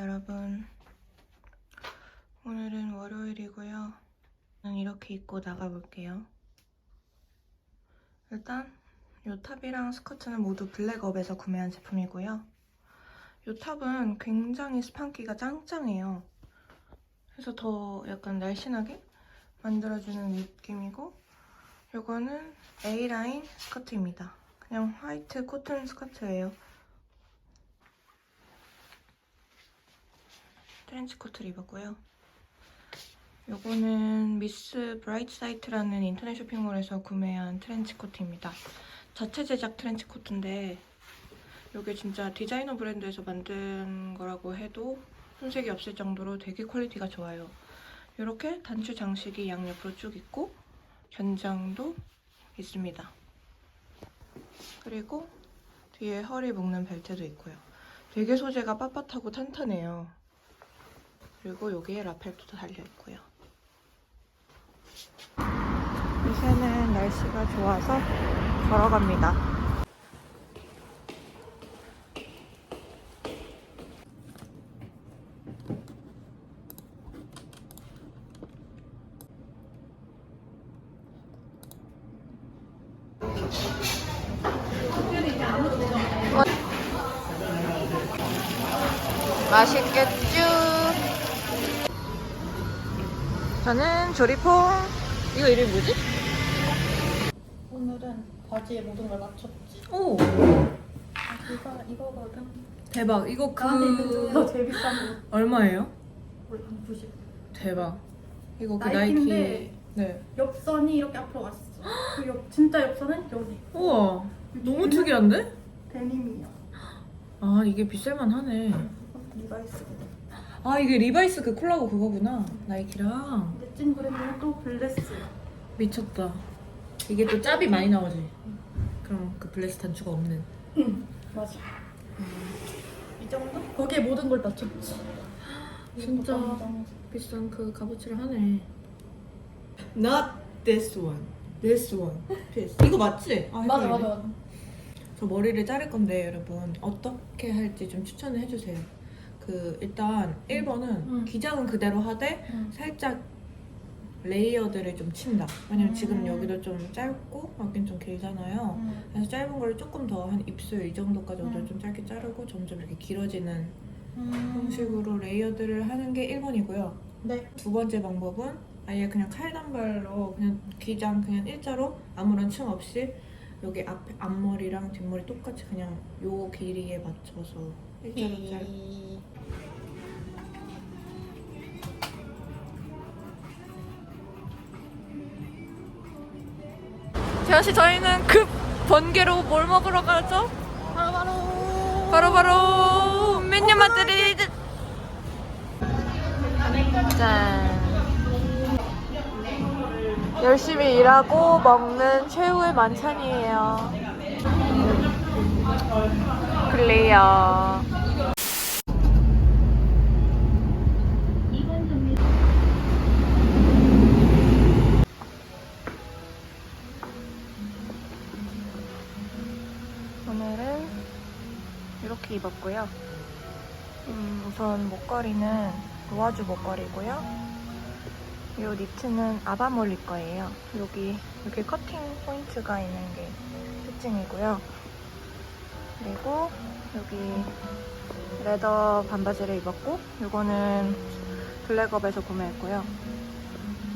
여러분. 오늘은 월요일이고요. 저는 이렇게 입고 나가볼게요. 일단 이 탑이랑 스커트는 모두 블랙업에서 구매한 제품이고요. 이 탑은 굉장히 스판기가 짱짱해요. 그래서 더 약간 날씬하게 만들어주는 느낌이고 이거는 A라인 스커트입니다. 그냥 화이트 코튼 스커트예요. 트렌치 코트를 입었고요. 요거는 미스 브라이트 사이트라는 인터넷 쇼핑몰에서 구매한 트렌치 코트입니다. 자체 제작 트렌치 코트인데 이게 진짜 디자이너 브랜드에서 만든 거라고 해도 손색이 없을 정도로 되게 퀄리티가 좋아요. 이렇게 단추 장식이 양옆으로 쭉 있고 견장도 있습니다. 그리고 뒤에 허리 묶는 벨트도 있고요. 되게 소재가 빳빳하고 탄탄해요. 그리고 여기에 라펠도 달려있고요. 요새는 날씨가 좋아서 걸어갑니다. 맛있겠죠? 저는 조리퐁 이거 이름이 뭐지? 오늘은 바지에 모든 걸 맞췄지. 오 이거 이거거든. 대박 이거 그 제일 비싼 거. 얼마예요? 원래 한 90. 대박 이거 그 나이키인데 나이키 네 옆선이 이렇게 앞으로 갔어. 그 옆, 진짜 옆선은 여기. 우와 너무 특이한데? 데님이야. 아 이게 비쌀만 하네 리바이스거든. 아 이게 리바이스 그 콜라보 그거구나 나이키랑 찐 브랜드는 또 블레스야. 미쳤다 이게 또 짭이 많이 나오지 그럼 그 블레스 단추가 없는 응 맞아. 이 정도? 거기에 모든 걸 맞췄지. 진짜. 비싼 그 값어치를 하네 Not this one This one This. 이거 맞지? 아, 맞아 헷갈리네. 맞아 맞아. 저 머리를 자를 건데 여러분 어떻게 할지 좀 추천을 해주세요. 그 일단 1번은 음. 기장은 그대로 하되 응. 살짝 레이어드를 좀 친다. 왜냐면 음. 지금 여기도 좀 짧고 여긴 좀 길잖아요. 응. 그래서 짧은 걸 조금 더 한 입술 이 정도까지 음. 좀 짧게 자르고 점점 이렇게 길어지는 음. 형식으로 레이어드를 하는 게 1번이고요. 네. 두 번째 방법은 아예 그냥 칼단발로 그냥 기장 그냥 일자로 아무런 층 없이 여기 앞 앞머리랑 뒷머리 똑같이 그냥 요 길이에 맞춰서 일자로 잘. 재현 씨 저희는 급 번개로 뭘 먹으러 가죠? 바로바로. 바로바로 메뉴 마드리드. 짠. 열심히 일하고 먹는 최후의 만찬이에요. 클리어. 오늘은 이렇게 입었고요. 음, 우선 목걸이는 로아주 목걸이고요. 이 니트는 아바몰리 거예요. 여기 이렇게 커팅 포인트가 있는 게 특징이고요. 그리고 여기 레더 반바지를 입었고 이거는 블랙업에서 구매했고요.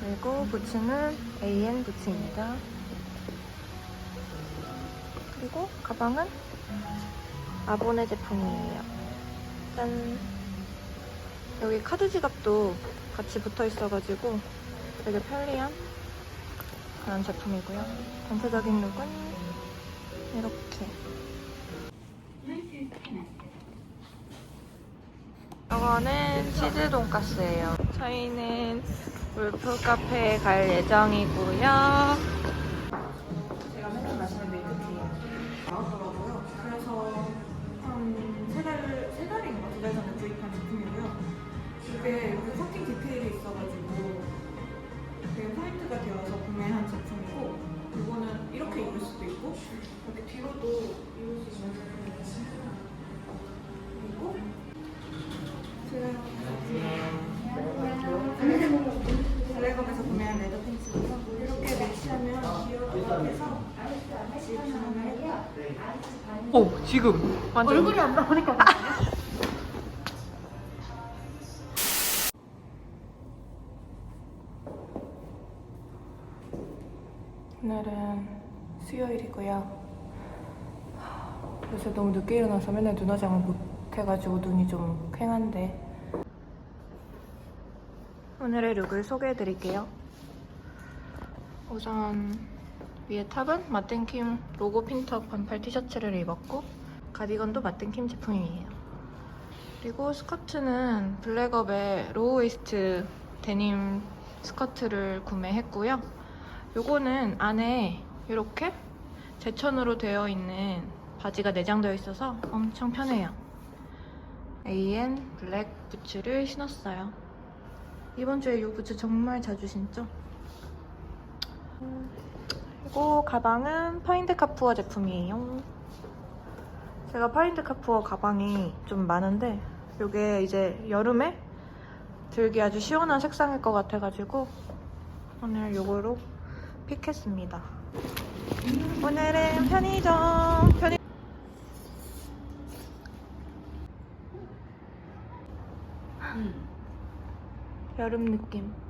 그리고 부츠는 AN 부츠입니다. 그리고 가방은 아보네 제품이에요. 짠. 여기 카드 지갑도 같이 붙어 있어가지고 되게 편리한 그런 제품이고요. 전체적인 룩은 이렇게. 이거는 치즈 돈까스예요. 저희는 울프 카페에 갈 예정이고요. 어 지금 완전 얼굴이 안 나오니까. 오늘은 수요일이고요. 요새 너무 늦게 일어나서 맨날 눈 화장을 못 해가지고 눈이 좀 퀭한데 오늘의 룩을 소개해드릴게요. 우선 위에 탑은 마땡킴 로고 핀턱 반팔 티셔츠를 입었고 가디건도 마땡킴 제품이에요. 그리고 스커트는 블랙업의 로우 웨이스트 데님 스커트를 구매했고요. 요거는 안에 이렇게 제천으로 되어 있는 바지가 내장되어 있어서 엄청 편해요. AN 블랙 부츠를 신었어요. 이번 주에 이 부츠 정말 자주 신죠? 음, 그리고 가방은 파인드 카푸어 제품이에요. 제가 파인드 카푸어 가방이 좀 많은데 이게 이제 여름에 들기 아주 시원한 색상일 것 같아가지고 오늘 요거로 픽했습니다. 오늘은 편의점 편의 여름 느낌.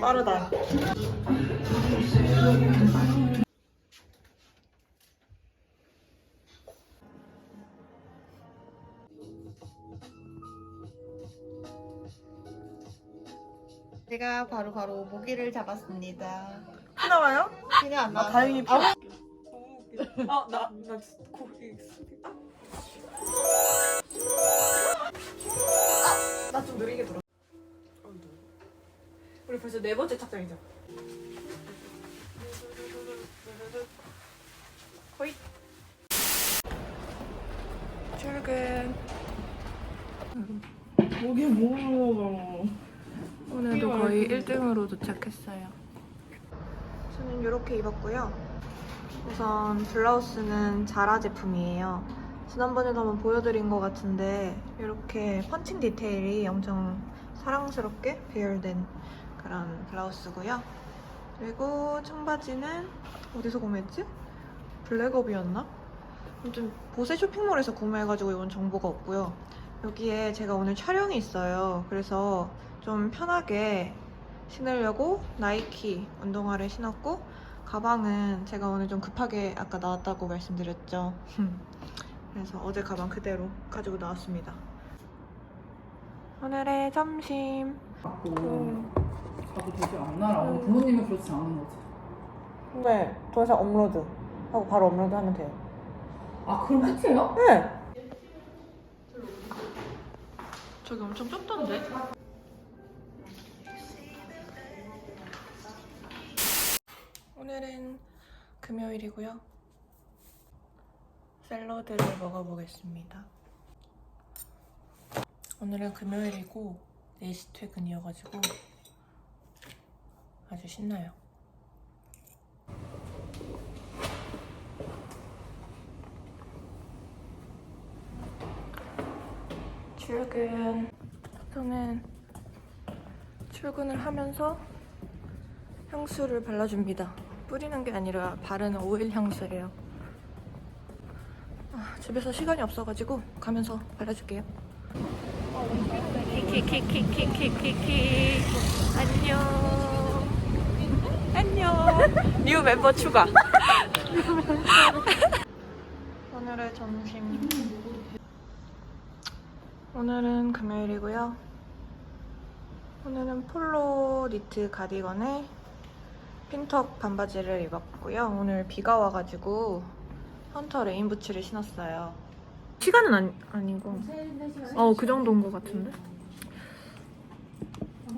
빠르다 제가 바로 바로 모기를 잡았습니다. 피 나와요? 그냥 안아 나와. 다행히 피 아나나 고기 나좀 느리게 들어 우리 벌써 네 번째 착장이죠 호잇. 출근. 목이 뭐 오늘도 거의 1등으로 도착했어요. 저는 이렇게 입었고요. 우선 블라우스는 자라 제품이에요. 지난번에도 한번 보여드린 것 같은데 이렇게 펀칭 디테일이 엄청 사랑스럽게 배열된 그런 블라우스고요. 그리고 청바지는 어디서 구매했지? 블랙업이었나? 아무튼 보세 쇼핑몰에서 구매해가지고 이건 정보가 없고요. 여기에 제가 오늘 촬영이 있어요. 그래서 좀 편하게 신으려고 나이키 운동화를 신었고 가방은 제가 오늘 좀 급하게 아까 나왔다고 말씀드렸죠. 그래서 어제 가방 그대로 가지고 나왔습니다. 오늘의 점심. 갖고 음. 자도 되지 않나? 라고 음. 부모님은 그렇지 않은 거지. 네, 더 이상 업로드 하고 바로 업로드 하면 돼요. 아, 그럼 끝이에요? 네. 저기 엄청 좁던데? 오늘은 금요일이고요. 샐러드를 먹어보겠습니다. 오늘은 금요일이고 4시 퇴근이어가지고 아주 신나요. 출근. 저는 출근을 하면서 향수를 발라줍니다. 뿌리는 게 아니라 바르는 오일 향수예요. 아, 집에서 시간이 없어가지고 가면서 발라줄게요. 키키키키키키키키 안녕 안녕 뉴 멤버 추가 오늘의 점심 오늘은 금요일이고요. 오늘은 폴로 니트 가디건에 핀턱 반바지를 입었고요. 오늘 비가 와가지고 헌터 레인 부츠를 신었어요. 시간은 아니, 아니고 어, 그 정도인 것 같은데?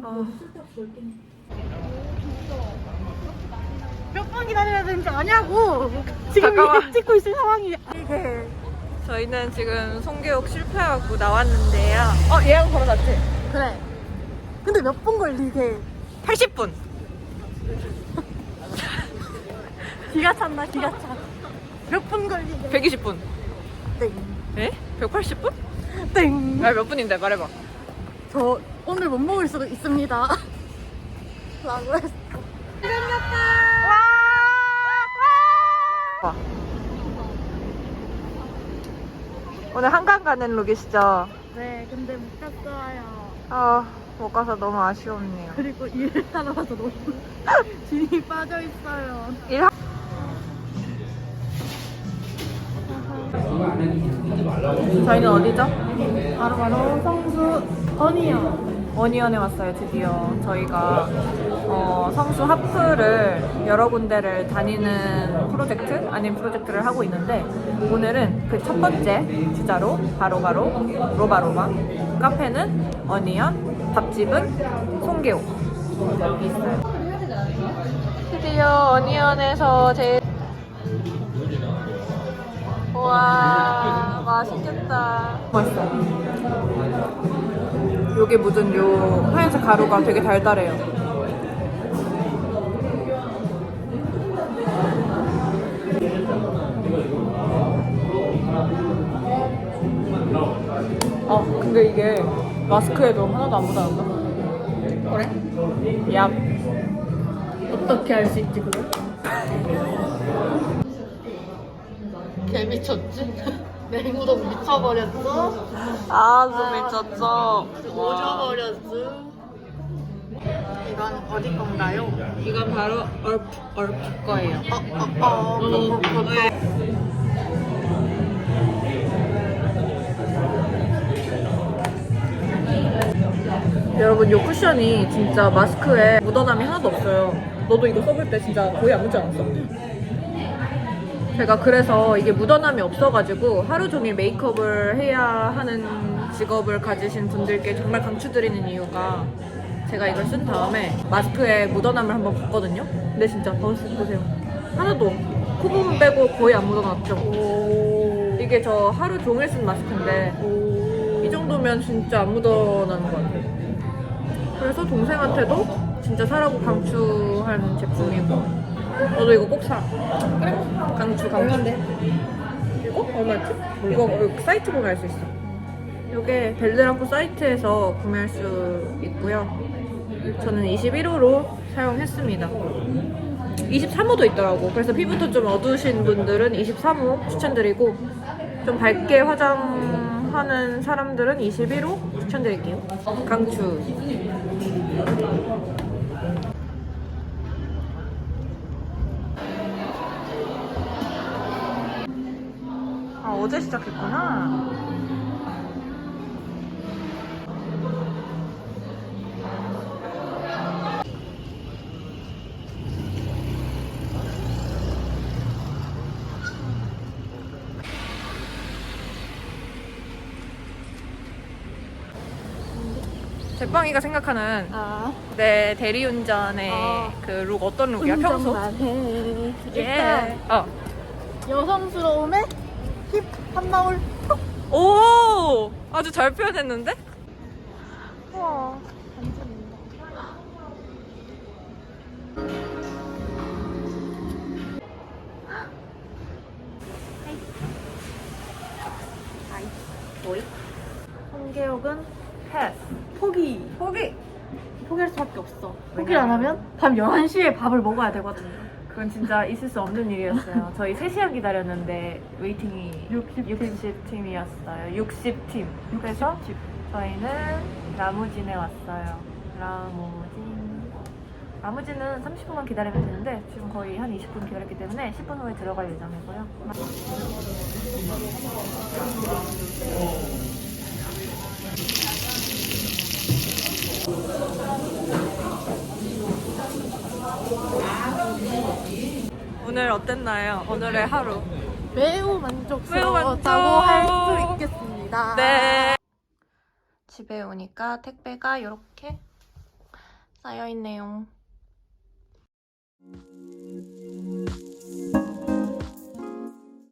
아, 기다려야 되는 게 아니냐고. 지금 잠깐만. 찍고 있을 상황이 이게. 저희는 지금 송교육 실패하고 나왔는데요. 어, 예약 걸어놨지? 그래. 근데 몇 분 걸리게. 80분. 기가 찼나 기가 차. 몇 분 걸리게. 120분. 땡. 에? 180분? 땡. 아, 몇 분인데? 말해봐. 저 오늘 못 먹을 수도 있습니다. 라고 했어. 와. 오늘 한강 가는 룩이시죠? 네, 근데 못 갔어요. 아, 못 가서 너무 아쉬웠네요. 그리고 일을 하러 가서 너무 진이 빠져 있어요. 일 하... 저희는 어디죠? 바로 바로 성수 어니언. 어니언에 왔어요 드디어 저희가 어, 성수 하프를 여러 군데를 다니는 프로젝트 아닌 프로젝트를 하고 있는데 오늘은 그 첫 번째 주자로 바로바로 로바로바 카페는 어니언 밥집은 있어요 드디어 어니언에서 제일 와 맛있겠다. 맛있어. 요게 무슨 요 하얀색 가루가 되게 달달해요. 아 근데 이게 마스크에도 하나도 안 묻어난다. 그래? 얍. 어떻게 할 수 있지 그거? 개 미쳤지? 냉우동 미쳐버렸어? 아주 미쳤어. 오져버렸어? 이건 어디 건가요? 이건 바로 얼프 얼프 거예요. 어, 어, 어, 여러분 이 쿠션이 진짜 마스크에 묻어남이 하나도 없어요. 너도 이거 써볼 때 진짜 거의 안 묻지 않았어? 제가 그래서 이게 묻어남이 없어가지고 하루 종일 메이크업을 해야 하는 직업을 가지신 분들께 정말 강추드리는 이유가 제가 이걸 쓴 다음에 마스크에 묻어남을 한번 봤거든요. 근데 진짜 버스 보세요. 하나도 코 부분 빼고 거의 안 묻어났죠. 이게 저 하루 종일 쓴 마스크인데 이 정도면 진짜 안 묻어나는 것 같아요. 그래서 동생한테도 진짜 사라고 강추하는 제품이고 너도 이거 꼭 사. 그래? 강추 강추. 얼마인데? 이거 얼마였지? 이거 그 사이트 알수 있어. 이게 벨드랑코 사이트에서 구매할 수 있고요. 저는 21호로 사용했습니다. 23호도 있더라고. 그래서 피부톤 좀 어두우신 분들은 23호 추천드리고 좀 밝게 화장 하는 사람들은 21호 추천드릴게요. 강추. 아, 어제 시작했구나. 제빵이가 생각하는 아, 내 대리운전의 아. 그룩 어떤 룩이야 평소? 해. 예. 일단 어. 여성스러움에 힙한 방울 톡. 오 아주 잘 표현했는데? 와. 뭐이? 홍계옥은 패스. 포기. 포기. 포기할 수밖에 없어. 포기를 안 하면 밤 11시에 밥을 먹어야 되거든요. 그건 진짜 있을 수 없는 일이었어요. 저희 3시간 기다렸는데 웨이팅이 60, 팀이었어요 60팀. 그래서 저희는 라무진에 왔어요. 라무진. 라무진은 30분만 기다리면 되는데 지금 거의 한 20분 기다렸기 때문에 10분 후에 들어갈 예정이고요. 오늘 어땠나요? 오늘의 하루. 매우 매우 만족스러웠다고 만족. 할수 있겠습니다. 네. 집에 오니까 택배가 이렇게 쌓여 있네요.